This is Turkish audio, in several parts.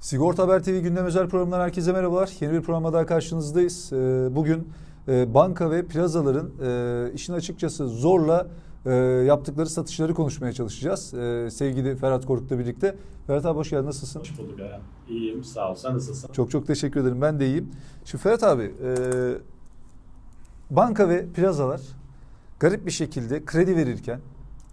Sigorta Haber TV gündem özel programından herkese merhabalar. Yeni bir programda daha karşınızdayız. Ee, Bugün e, banka ve plazaların e, işin açıkçası zorla e, yaptıkları satışları konuşmaya çalışacağız. Sevgili Ferhat Korkut'la birlikte. Ferhat abi hoş geldin. Nasılsın? Hoş bulduk. İyiyim sağ ol. Sen nasılsın? Çok çok teşekkür ederim. Ben de iyiyim. Şimdi Ferhat abi, banka ve plazalar garip bir şekilde kredi verirken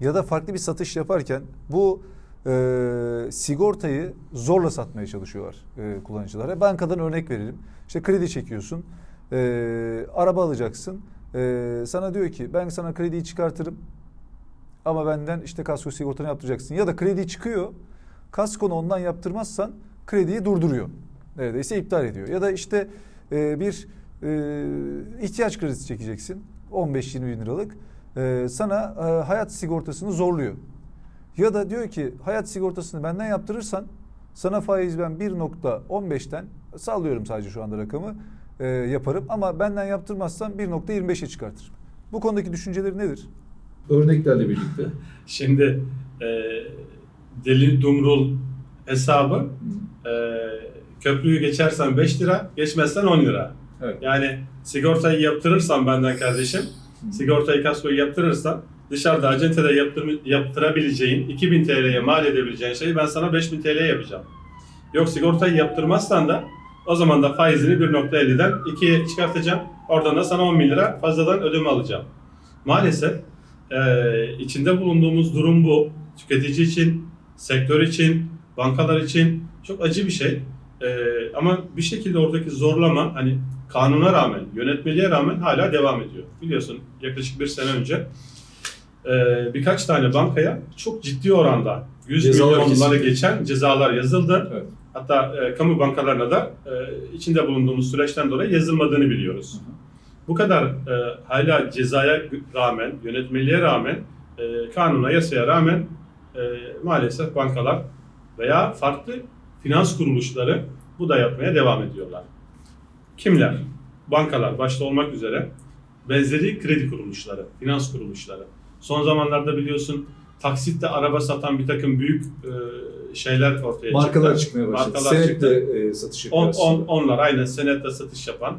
ya da farklı bir satış yaparken bu e, sigortayı zorla satmaya çalışıyorlar e, kullanıcılara. Bankadan örnek verelim. İşte kredi çekiyorsun, e, araba alacaksın. E, sana diyor ki ben sana krediyi çıkartırım ama benden işte kasko sigortanı yaptıracaksın. Ya da kredi çıkıyor, kaskonu ondan yaptırmazsan krediyi durduruyor. Neredeyse iptal ediyor. Ya da işte e, bir e, ihtiyaç kredisi çekeceksin. 15-20 bin liralık. E, sana e, hayat sigortasını zorluyor. Ya da diyor ki hayat sigortasını benden yaptırırsan sana faiz ben 1.15'ten sallıyorum sadece şu anda rakamı e, yaparım ama benden yaptırmazsan 1.25'e çıkartırım. Bu konudaki düşünceleri nedir? Örneklerle birlikte. Şimdi e, deli dumrul hesabı e, köprüyü geçersen 5 lira, geçmezsen 10 lira. Evet. Yani sigortayı yaptırırsan benden kardeşim, sigortayı kaskoyu yaptırırsan dışarıda acentede yaptır, yaptırabileceğin 2000 TL'ye mal edebileceğin şeyi ben sana 5000 TL'ye yapacağım. Yok sigortayı yaptırmazsan da o zaman da faizini 1.50'den 2'ye çıkartacağım. Oradan da sana 10 bin lira fazladan ödeme alacağım. Maalesef e, içinde bulunduğumuz durum bu. Tüketici için, sektör için, bankalar için çok acı bir şey. E, ama bir şekilde oradaki zorlama hani kanuna rağmen, yönetmeliğe rağmen hala devam ediyor. Biliyorsun yaklaşık bir sene önce birkaç tane bankaya çok ciddi oranda 100 Cezalar milyonları kesildi. geçen cezalar yazıldı. Evet. Hatta e, kamu bankalarına da e, içinde bulunduğumuz süreçten dolayı yazılmadığını biliyoruz. Bu kadar e, hala cezaya rağmen, yönetmeliğe rağmen, e, kanuna, yasaya rağmen e, maalesef bankalar veya farklı finans kuruluşları bu da yapmaya devam ediyorlar. Kimler? Bankalar başta olmak üzere benzeri kredi kuruluşları, finans kuruluşları. Son zamanlarda biliyorsun taksitle araba satan bir takım büyük e, şeyler ortaya Markalar çıktı. çıkmaya başladı. Markalar Senet çıktı. de e, satış yapıyor On, on, onlar aynen senetle satış yapan.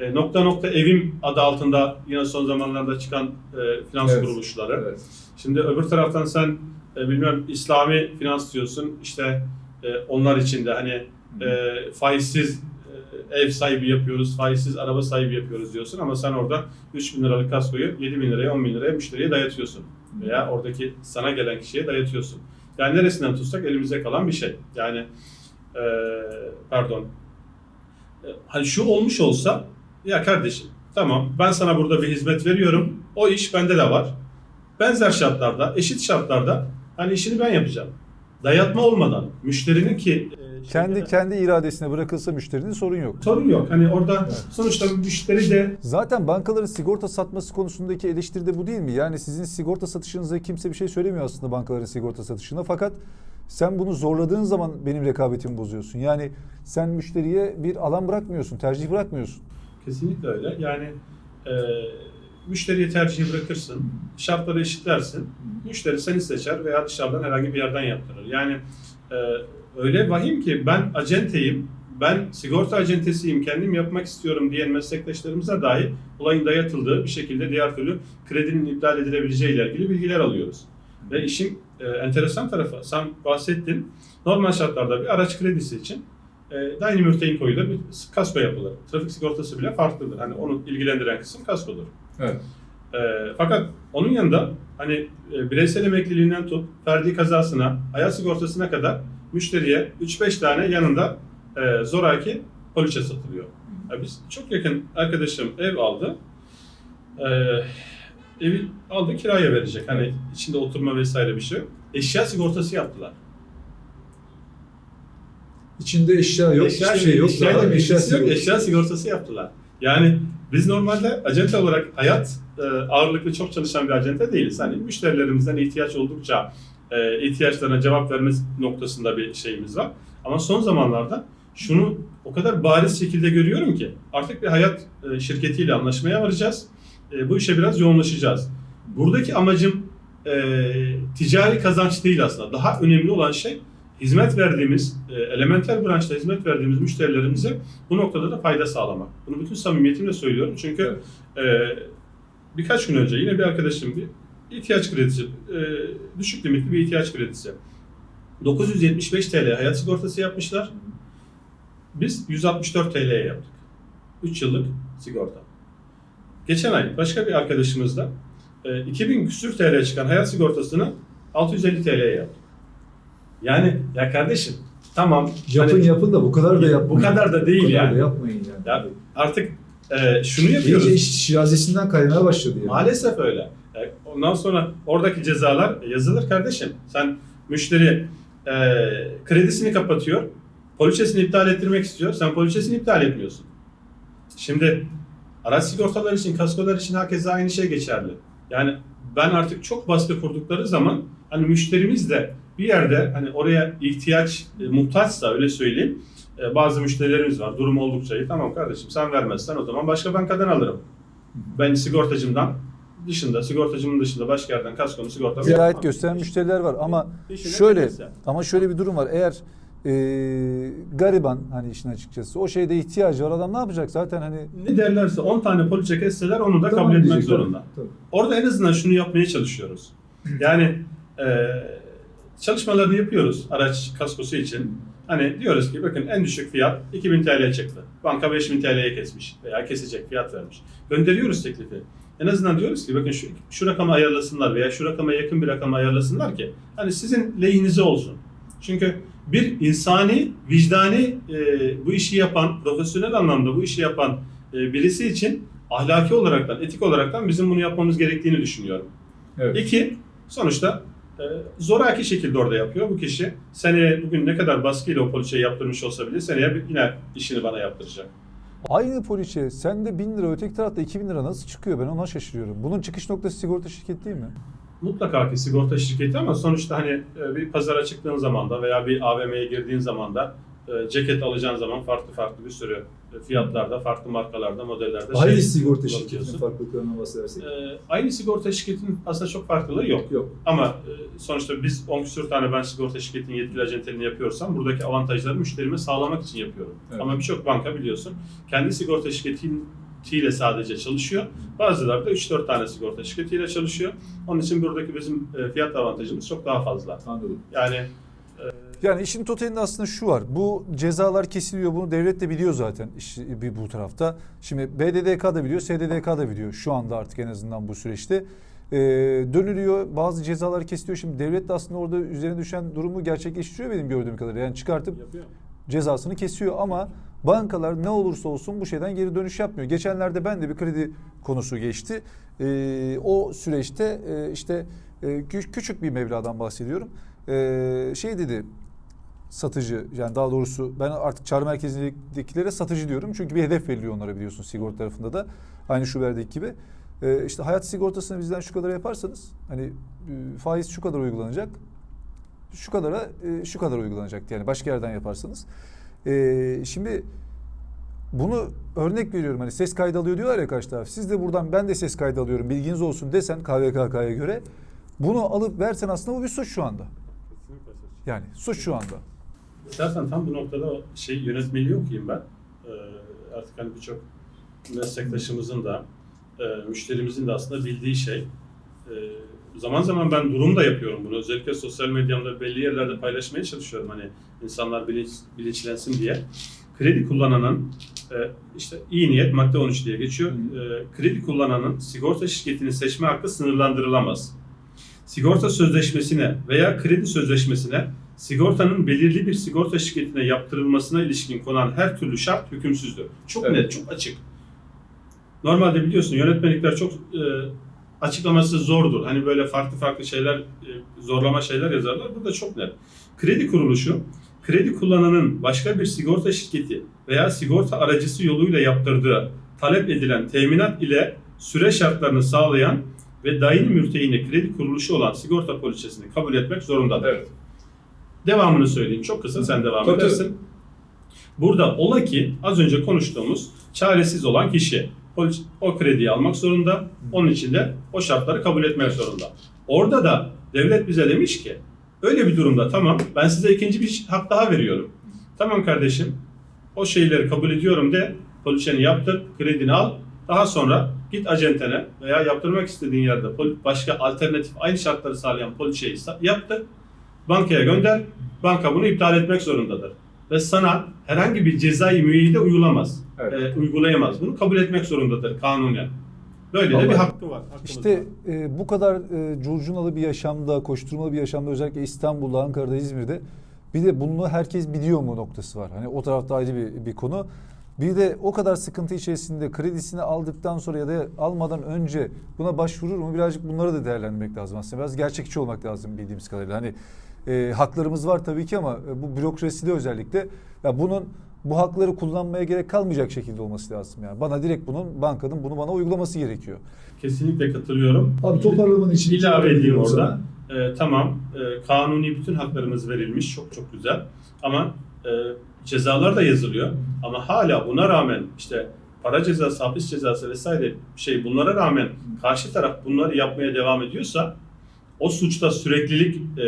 E, nokta nokta evim adı altında yine son zamanlarda çıkan e, finans Evet. kuruluşları. Evet. Şimdi öbür taraftan sen e, bilmiyorum İslami finans diyorsun işte e, onlar için de hani e, faizsiz ev sahibi yapıyoruz, faizsiz araba sahibi yapıyoruz diyorsun ama sen orada 3 bin liralık kaskoyu 7 bin liraya 10 bin liraya müşteriye dayatıyorsun. Veya oradaki sana gelen kişiye dayatıyorsun. Yani neresinden tutsak elimize kalan bir şey. Yani e, pardon e, hani şu olmuş olsa ya kardeşim tamam ben sana burada bir hizmet veriyorum. O iş bende de var. Benzer şartlarda, eşit şartlarda hani işini ben yapacağım. Dayatma olmadan müşterinin ki Kendi şeyde- kendi iradesine bırakılsa müşterinin sorun yok. sorun yok. Hani orada sonuçta müşteri de Zaten bankaların sigorta satması konusundaki eleştiri de bu değil mi? Yani sizin sigorta satışınıza kimse bir şey söylemiyor aslında bankaların sigorta satışına. Fakat sen bunu zorladığın zaman benim rekabetimi bozuyorsun. Yani sen müşteriye bir alan bırakmıyorsun, tercih bırakmıyorsun. Kesinlikle öyle. Yani e, müşteriye tercihi bırakırsın, şartları eşitlersin. Müşteri seni seçer veya dışarıdan herhangi bir yerden yaptırır. Yani e, öyle vahim ki ben acenteyim, ben sigorta acentesiyim, kendim yapmak istiyorum diyen meslektaşlarımıza dahi olayın dayatıldığı bir şekilde diğer türlü kredinin iptal edilebileceği ile ilgili bilgiler alıyoruz. Ve işin e, enteresan tarafı, sen bahsettin, normal şartlarda bir araç kredisi için e, mürtein koyulur, bir kasko yapılır. Trafik sigortası bile farklıdır. Hani onu ilgilendiren kısım kaskodur. Evet. E, fakat onun yanında hani e, bireysel emekliliğinden tut, ferdi kazasına, hayat sigortasına kadar müşteriye 3-5 tane yanında e, zoraki poliçe satılıyor. Ya biz çok yakın arkadaşım ev aldı. E, evi aldı kiraya verecek. Hani içinde oturma vesaire bir şey. Eşya sigortası yaptılar. İçinde eşya yok, Eşya, hiçbir şey yok. eşyayla Zaten eşya ilgisi yok, sigortası. eşya sigortası yaptılar. Yani biz normalde acente olarak hayat e, ağırlıklı çok çalışan bir acente değiliz. Hani müşterilerimizden ihtiyaç oldukça e, ihtiyaçlarına cevap verme noktasında bir şeyimiz var. Ama son zamanlarda şunu o kadar bariz şekilde görüyorum ki artık bir hayat e, şirketiyle anlaşmaya varacağız. E, bu işe biraz yoğunlaşacağız. Buradaki amacım e, ticari kazanç değil aslında. Daha önemli olan şey hizmet verdiğimiz, e, elementer branşta hizmet verdiğimiz müşterilerimize bu noktada da fayda sağlamak. Bunu bütün samimiyetimle söylüyorum çünkü e, birkaç gün önce yine bir arkadaşım bir ihtiyaç kredisi, e, düşük limitli bir ihtiyaç kredisi. 975 TL hayat sigortası yapmışlar. Biz 164 TL'ye yaptık. 3 yıllık sigorta. Geçen ay başka bir arkadaşımızla e, 2000 küsür TL çıkan hayat sigortasını 650 TL'ye yaptık. Yani ya kardeşim tamam Yapın hani yapın da bu kadar da yapmayın. bu kadar da değil Bu kadar yani. da yapmayın yani. Ya artık e, şunu yapıyoruz. İyice iş şirazesinden kaymaya başladı yani. Maalesef öyle. E, Ondan sonra oradaki cezalar yazılır kardeşim. Sen müşteri e, kredisini kapatıyor, poliçesini iptal ettirmek istiyor. Sen poliçesini iptal etmiyorsun. Şimdi araç sigortalar için, kaskolar için herkese aynı şey geçerli. Yani ben artık çok baskı kurdukları zaman hani müşterimiz de bir yerde hani oraya ihtiyaç e, muhtaçsa öyle söyleyeyim. e, bazı müşterilerimiz var. Durum oldukça iyi. Tamam kardeşim sen vermezsen o zaman başka bankadan alırım. Ben sigortacımdan dışında, sigortacımın dışında başka yerden kaskomu sigortamı Dirayet gösteren müşteriler var ama İşine şöyle gelirse. ama şöyle bir durum var. Eğer e, gariban hani işin açıkçası o şeyde ihtiyacı var adam ne yapacak zaten hani Ne derlerse 10 tane poliçe kesseler onu da Tamam kabul etmek diyecek, zorunda. tabii. Orada en azından şunu yapmaya çalışıyoruz. Yani e, çalışmalarını yapıyoruz araç kaskosu için. Hani diyoruz ki bakın en düşük fiyat 2000 TL çıktı. Banka 5000 TL'ye kesmiş veya kesecek fiyat vermiş. Gönderiyoruz teklifi. En azından diyoruz ki bakın şu, şu rakamı ayarlasınlar veya şu rakama yakın bir rakamı ayarlasınlar ki hani sizin lehinize olsun. Çünkü bir insani, vicdani e, bu işi yapan, profesyonel anlamda bu işi yapan e, birisi için ahlaki olaraktan, etik olaraktan bizim bunu yapmamız gerektiğini düşünüyorum. Evet. İki, sonuçta e, zoraki şekilde orada yapıyor bu kişi. Seneye bugün ne kadar baskıyla o poliçeyi yaptırmış olsa bile seneye yine işini bana yaptıracak. Aynı poliçe sende 1000 lira öteki tarafta 2000 lira nasıl çıkıyor ben ona şaşırıyorum. Bunun çıkış noktası sigorta şirketi değil mi? Mutlaka ki sigorta şirketi ama sonuçta hani e, bir pazara çıktığın zaman da veya bir AVM'ye girdiğin zaman da e, ceket alacağın zaman farklı farklı bir sürü fiyatlarda, farklı markalarda, modellerde Aynı şey sigorta şirketinin farklılıklarına bahsedersek. E, aynı sigorta şirketinin aslında çok farklılığı yok. Yok. Ama e, sonuçta biz 10 küsur tane ben sigorta şirketinin yetkili acenteliğini yapıyorsam buradaki avantajları müşterime sağlamak için yapıyorum. Evet. Ama birçok banka biliyorsun kendi sigorta şirketiyle sadece çalışıyor. Bazıları da 3-4 tane sigorta şirketiyle çalışıyor. Onun için buradaki bizim e, fiyat avantajımız çok daha fazla. Anladım. Yani Yani işin totalinde aslında şu var. Bu cezalar kesiliyor. Bunu devlet de biliyor zaten bir bu tarafta. Şimdi BDDK da biliyor, SDDK da biliyor. Şu anda artık en azından bu süreçte. Ee, dönülüyor. Bazı cezalar kesiliyor. Şimdi devlet de aslında orada üzerine düşen durumu gerçekleştiriyor benim gördüğüm kadarıyla. Yani çıkartıp yapıyor. cezasını kesiyor ama bankalar ne olursa olsun bu şeyden geri dönüş yapmıyor. Geçenlerde ben de bir kredi konusu geçti. Ee, o süreçte e, işte e, kü- küçük bir mevladan bahsediyorum. Ee, şey dedi satıcı yani daha doğrusu ben artık çağrı merkezindekilere satıcı diyorum. Çünkü bir hedef veriliyor onlara biliyorsun sigorta tarafında da. Aynı şu verdeki gibi. Ee, işte hayat sigortasını bizden şu kadar yaparsanız hani e, faiz şu kadar uygulanacak. Şu kadara e, şu kadar uygulanacak yani başka yerden yaparsanız. Ee, şimdi bunu örnek veriyorum hani ses kaydı alıyor diyorlar ya karşı taraf. Siz de buradan ben de ses kaydı alıyorum bilginiz olsun desen KVKK'ya göre. Bunu alıp versen aslında bu bir suç şu anda. Yani suç şu anda. İstersen tam bu noktada şey yönetmeliği okuyayım ben. Ee, artık hani birçok meslektaşımızın da e, müşterimizin de aslında bildiği şey. Ee, zaman zaman ben durum da yapıyorum bunu. Özellikle sosyal medyamda belli yerlerde paylaşmaya çalışıyorum. Hani insanlar bilinç, bilinçlensin diye. Kredi kullananın e, işte iyi niyet madde 13 diye geçiyor. E, kredi kullananın sigorta şirketini seçme hakkı sınırlandırılamaz. Sigorta sözleşmesine veya kredi sözleşmesine sigortanın belirli bir sigorta şirketine yaptırılmasına ilişkin konan her türlü şart hükümsüzdür. Çok Evet. net, çok açık. Normalde biliyorsun yönetmelikler çok e, açıklaması zordur. Hani böyle farklı farklı şeyler, e, zorlama şeyler yazarlar. Burada çok net. Kredi kuruluşu, kredi kullananın başka bir sigorta şirketi veya sigorta aracısı yoluyla yaptırdığı talep edilen teminat ile süre şartlarını sağlayan ve daimi mürtehine kredi kuruluşu olan sigorta poliçesini kabul etmek zorundadır. Evet. Devamını söyleyeyim. Çok kısa sen devam Tabii, edersin. Burada ola ki az önce konuştuğumuz çaresiz olan kişi o krediyi almak zorunda. Onun için de o şartları kabul etmek zorunda. Orada da devlet bize demiş ki Öyle bir durumda tamam ben size ikinci bir hak daha veriyorum. Tamam kardeşim o şeyleri kabul ediyorum de poliçeni yaptır, kredini al. Daha sonra git acentene veya yaptırmak istediğin yerde başka alternatif aynı şartları sağlayan poliçeyi yaptır. Bankaya gönder. Banka bunu iptal etmek zorundadır. Ve sana herhangi bir cezai müeyyide uygulamaz. Evet. e, uygulayamaz. Bunu kabul etmek zorundadır kanunen. Böyle de bir Vallahi hakkı var. hakkımız İşte var. e, bu kadar e, curcunalı bir yaşamda, koşturmalı bir yaşamda özellikle İstanbul'da, Ankara'da, İzmir'de bir de bunu herkes biliyor mu noktası var. Hani o tarafta ayrı bir, bir konu. Bir de o kadar sıkıntı içerisinde kredisini aldıktan sonra ya da almadan önce buna başvurur mu? Birazcık bunları da değerlendirmek lazım aslında. Biraz gerçekçi olmak lazım bildiğimiz kadarıyla. Hani e, haklarımız var tabii ki ama e, bu bürokraside özellikle ya bunun bu hakları kullanmaya gerek kalmayacak şekilde olması lazım. Yani bana direkt bunun bankanın bunu bana uygulaması gerekiyor. Kesinlikle katılıyorum. Abi toparlaman için İlave edeyim orada. Ee, tamam, e, kanuni bütün haklarımız verilmiş, çok çok güzel. Ama e, cezalar da yazılıyor. Ama hala buna rağmen işte para cezası, hapis cezası vesaire şey bunlara rağmen karşı taraf bunları yapmaya devam ediyorsa o suçta süreklilik e,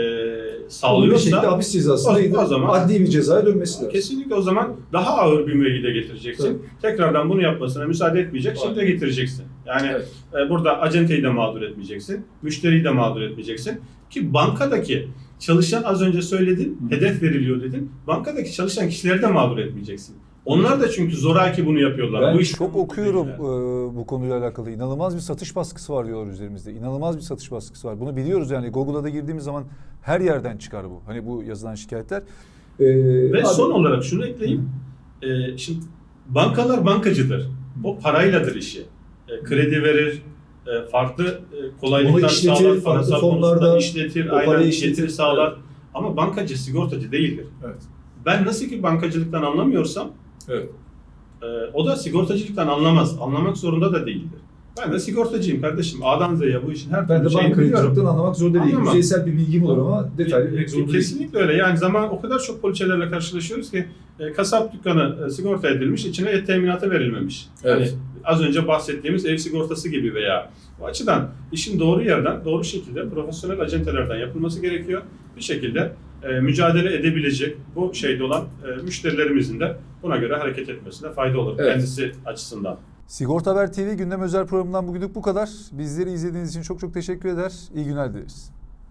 Ama bir şekilde sağlıyorsa hapis o- o zaman- adli bir cezaya dönmesi lazım. kesinlikle o zaman daha ağır bir müeyyide getireceksin. Evet. Tekrardan bunu yapmasına müsaade etmeyecek şekilde getireceksin. Yani Evet. e, burada acenteyi de mağdur etmeyeceksin, müşteriyi de mağdur etmeyeceksin. Ki bankadaki çalışan az önce söyledin, Hı. hedef veriliyor dedin. Bankadaki çalışan kişileri de mağdur etmeyeceksin. Onlar da çünkü zoraki bunu yapıyorlar. Ben Bu iş Çok okuyorum e, bu konuyla alakalı. İnanılmaz bir satış baskısı var diyorlar üzerimizde. İnanılmaz bir satış baskısı var. Bunu biliyoruz yani. Google'a da girdiğimiz zaman her yerden çıkar bu. Hani bu yazılan şikayetler. Ee, Ve abi- son olarak şunu ekleyeyim. E, şimdi bankalar bankacıdır. O parayladır işi. E, kredi verir, e, farklı e, kolaylıklar işletir, sağlar, farklı fonlarda işletir, o parayı aynen işletir. sağlar. Ama bankacı sigortacı değildir. Evet. Ben nasıl ki bankacılıktan anlamıyorsam Evet. e, o da sigortacılıktan anlamaz. Anlamak zorunda da değildir. Ben de sigortacıyım kardeşim. A'dan Z'ye bu işin her Ben de türlü şeyini biliyorum. bankacılıktan anlamak zorunda değilim. Anlamam. Yüzeysel bir bilgim olur ama detaylı bilmek zorunda değilim. Kesinlikle öyle. Yani zaman o kadar çok poliçelerle karşılaşıyoruz ki e, kasap dükkanı e, sigorta edilmiş, içine et teminatı verilmemiş. Evet. Yani az önce bahsettiğimiz ev sigortası gibi veya bu açıdan işin doğru yerden, doğru şekilde profesyonel acentelerden yapılması gerekiyor. Bir şekilde e, mücadele edebilecek bu şeyde olan e, müşterilerimizin de buna göre hareket etmesine fayda olur Evet. kendisi açısından. Sigorta Haber TV gündem özel programından bugünlük bu kadar. Bizleri izlediğiniz için çok çok teşekkür eder. İyi günler dileriz.